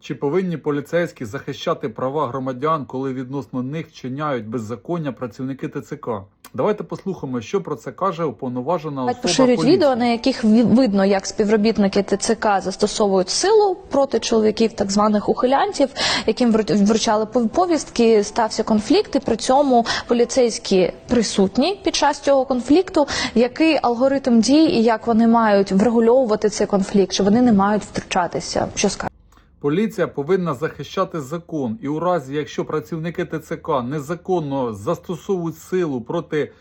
Чи повинні поліцейські захищати права громадян, коли відносно них вчиняють беззаконня працівники ТЦК? Давайте послухаємо, що про це каже уповноважена особа Поширюють поліції. відео, на яких видно, як співробітники ТЦК застосовують силу проти чоловіків, так званих ухилянтів, яким вру- вручали повістки. Стався конфлікт, і при цьому поліцейські присутні під час цього конфлікту. Який алгоритм дій і як вони мають врегульовувати цей конфлікт? Чи вони не мають втручатися? Що скажете? Поліція повинна захищати закон, і у разі, якщо працівники ТЦК незаконно застосовують силу проти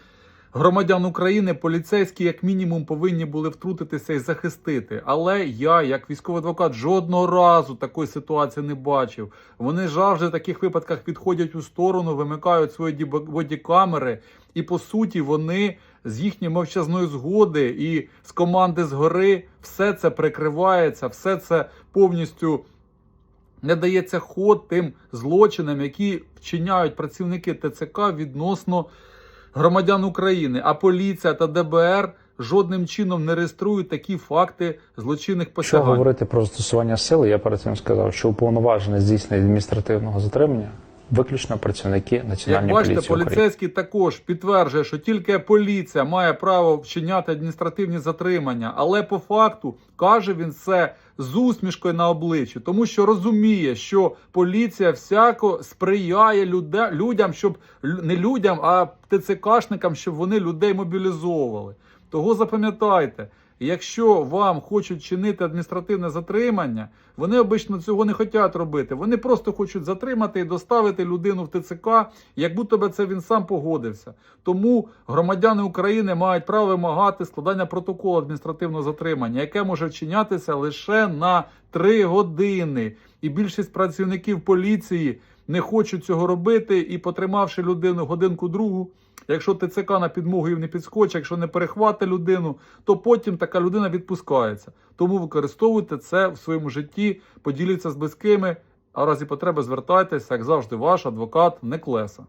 громадян України, поліцейські як мінімум повинні були втрутитися і захистити. Але я, як військовий адвокат, жодного разу такої ситуації не бачив. Вони завжди в таких випадках відходять у сторону, вимикають свої бодікамери, і по суті вони з їхньої мовчазної згоди і з команди згори все це прикривається, все це повністю не дається ход тим злочинам, які вчиняють працівники ТЦК відносно громадян України. А поліція та ДБР жодним чином не реєструють такі факти злочинних посягань. Що говорити про застосування сили, я перед цим сказав, що уповноважений здійснення адміністративного затримання виключно працівники Як бачите, поліції України. поліцейський також підтверджує, що тільки поліція має право вчиняти адміністративні затримання, але по факту каже він це з усмішкою на обличчі, тому що розуміє, що поліція всяко сприяє люде- людям, щоб не людям, а ТЦКшникам, щоб вони людей мобілізовували. Того запам'ятайте. Якщо вам хочуть чинити адміністративне затримання, вони обично цього не хочуть робити. Вони просто хочуть затримати і доставити людину в ТЦК, як будто би це він сам погодився. Тому громадяни України мають право вимагати складання протоколу адміністративного затримання, яке може вчинятися лише на 3 години. І більшість працівників поліції не хочуть цього робити і, потримавши людину годинку другу, Якщо ТЦК на підмогу їм не підскочить, якщо не перехвати людину, то потім така людина відпускається. Тому використовуйте це в своєму житті, поділіться з близькими, а разі потреби звертайтеся, як завжди, ваш адвокат Неклеса.